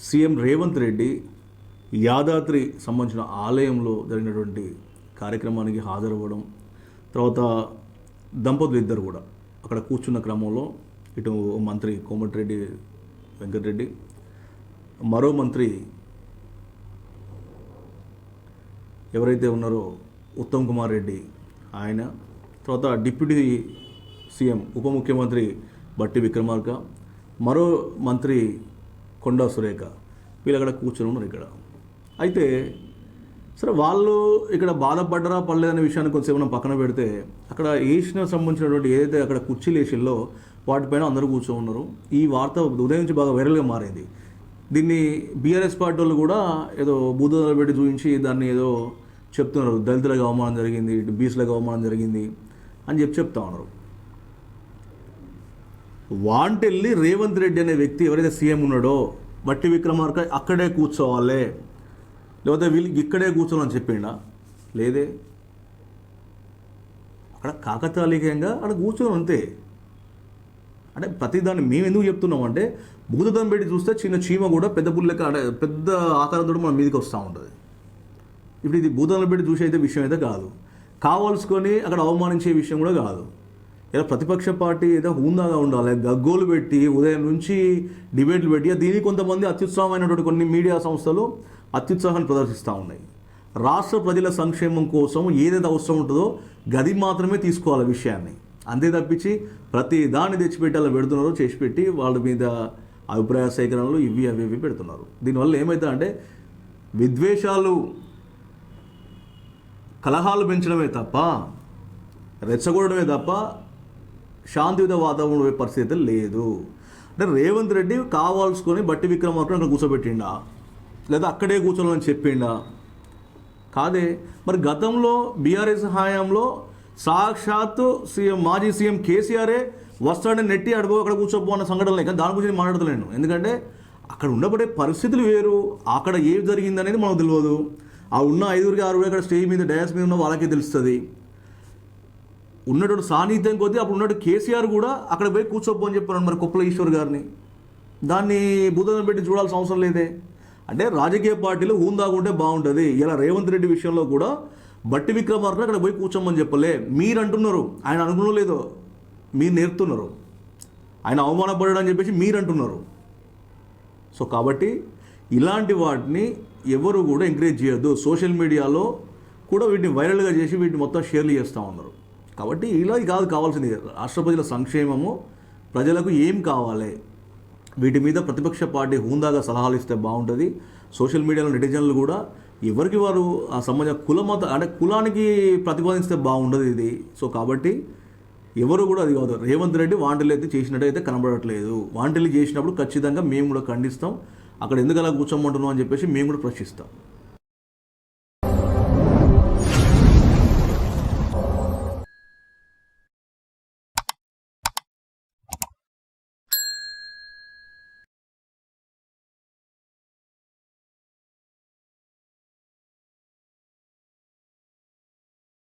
CM Revanth Reddy Yadadri సంబంధించిన ఆలయంలో జరిగినటువంటి కార్యక్రమానికి హాజరవ్వడం తర్వాత దంపతులు ఇద్దరు కూడా అక్కడ కూర్చున్న క్రమంలో ఇటు మంత్రి కోమటిరెడ్డి వెంకటరెడ్డి మరో మంత్రి ఎవరైతే ఉన్నారో ఉత్తమ్ కుమార్ రెడ్డి ఆయన తర్వాత డిప్యూటీ సీఎం ఉప ముఖ్యమంత్రి బట్టి విక్రమార్క మరో మంత్రి కొండా సురేఖ వీళ్ళు అక్కడ కూర్చొని ఉన్నారు ఇక్కడ. అయితే సరే వాళ్ళు ఇక్కడ బాధపడ్డరా పడలేదనే విషయాన్ని కొంచెం మనం పక్కన పెడితే అక్కడ వేసిన సంబంధించినటువంటి ఏదైతే అక్కడ కుర్చీలు వేసిల్లో వాటిపైన అందరూ కూర్చో ఉన్నారు. ఈ వార్త ఉదయం నుంచి బాగా వైరల్గా మారింది. దీన్ని బీఆర్ఎస్ పార్టీ వాళ్ళు కూడా ఏదో బూదలు పెట్టి చూపించి దాన్ని ఏదో చెప్తున్నారు. దళితులకు అవమానం జరిగింది ఇటు బీసీలకు అవమానం జరిగింది అని చెప్పి చెప్తా ఉన్నారు. వాంటెల్లి రేవంత్ రెడ్డి అనే వ్యక్తి ఎవరైతే సీఎం ఉన్నాడో మట్టి విక్రమార్క అక్కడే కూర్చోవాలి. లేకపోతే వీళ్ళకి ఇక్కడే కూర్చోవాలని చెప్పిండా? లేదే. అక్కడ కాకతాళీయంగా అక్కడ కూర్చోను అంతే. అంటే ప్రతిదాన్ని మేము ఎందుకు చెప్తున్నాం అంటే భూతదం పెట్టి చూస్తే చిన్న చీమ కూడా పెద్ద పుల్లెక్క అంటే పెద్ద ఆకారంతో మన మీదకి వస్తూ ఉంటుంది. ఇప్పుడు ఇది భూతదం పెట్టి చూసే అయితే విషయం అయితే కాదు. కావాల్సుకొని అక్కడ అవమానించే విషయం కూడా కాదు. ఇలా ప్రతిపక్ష పార్టీ ఏదో హూందాగా ఉండాలి. గగ్గోలు పెట్టి ఉదయం నుంచి డిబేట్లు పెట్టి దీనికి కొంతమంది అత్యుత్సాహమైనటువంటి కొన్ని మీడియా సంస్థలు అత్యుత్సాహాన్ని ప్రదర్శిస్తూ ఉన్నాయి. రాష్ట్ర ప్రజల సంక్షేమం కోసం ఏదైతే అవసరం ఉంటుందో గది మాత్రమే తీసుకోవాలి విషయాన్ని. అంతే తప్పించి ప్రతి దాన్ని తెచ్చిపెట్టి పెడుతున్నారో చేసిపెట్టి చేసి పెట్టి వాళ్ళ మీద అభిప్రాయ సేకరణలు ఇవి అవి ఇవి పెడుతున్నారు. దీనివల్ల ఏమవుతుందంటే విద్వేషాలు కలహాలు పెంచడమే తప్ప రెచ్చగొడమే తప్ప శాంతియుత వాతావరణం పరిస్థితి లేదు. అంటే రేవంత్ రెడ్డి కావాల్సుకొని బట్టి విక్రమార్కను అక్కడ కూర్చోబెట్టిండా? లేదా అక్కడే కూర్చోవాలని చెప్పిండా? కాదే. మరి గతంలో బీఆర్ఎస్ హయాంలో సాక్షాత్తు సీఎం మాజీ సీఎం కేసీఆరే వస్తాడని నెట్టి అడుగు అక్కడ కూర్చోపో అన్న సంఘటనలు కానీ దాని గురించి మాట్లాడలేను ఎందుకంటే అక్కడ ఉండబడే పరిస్థితులు వేరు. అక్కడ ఏం జరిగింది అనేది మనకు తెలియదు ఆ ఉన్న ఐదుగురికి ఆరుగురు అక్కడ స్టేజ్ మీద డయాస్ మీద ఉన్న వాళ్ళకే తెలుస్తుంది. ఉన్నటువంటి సాన్నిధ్యం కొద్దీ అప్పుడు ఉన్నట్టు కేసీఆర్ కూడా అక్కడ పోయి కూర్చోపో అని చెప్పారు మరి కుప్పల ఈశ్వర్ గారిని. దాన్ని భూతం పెట్టి చూడాల్సిన అవసరం లేదే. అంటే రాజకీయ పార్టీలు ఉంటే బాగుంటుంది. ఇలా రేవంత్ రెడ్డి విషయంలో కూడా బట్టి విక్రమార్కను అక్కడ పోయి కూర్చోమని చెప్పలే. మీరు అంటున్నారు ఆయన అనుకున్న లేదో? మీరు నేర్పుతున్నారు. ఆయన అవమానపడ్డాడు అని చెప్పేసి మీరు అంటున్నారు సో కాబట్టి ఇలాంటి వాటిని ఎవరు కూడా ఎంకరేజ్ చేయొద్దు. సోషల్ మీడియాలో కూడా వీటిని వైరల్గా చేసి వీటిని మొత్తం షేర్లు చేస్తూ ఉన్నారు. కాబట్టి ఇలా కాదు కావాల్సింది. రాష్ట్ర ప్రజల సంక్షేమము ప్రజలకు ఏం కావాలి? వీటి మీద ప్రతిపక్ష పార్టీ హూందాగా సలహాలు ఇస్తే బాగుంటుంది. సోషల్ మీడియాలో నెటిజన్లు కూడా ఎవరికి వారు ఆ సంబంధ కుల మత అంటే కులానికి ప్రతిపాదిస్తే బాగుండదు ఇది. సో కాబట్టి ఎవరు కూడా అది కాదు. రేవంత్ రెడ్డి వాంటలు అయితే చేసినట్టయితే కనబడట్లేదు. వాంటలు చేసినప్పుడు ఖచ్చితంగా మేము కూడా ఖండిస్తాం. అక్కడ ఎందుకు అలా కూర్చోమంటున్నాం అని చెప్పేసి మేము కూడా ప్రశ్నిస్తాం.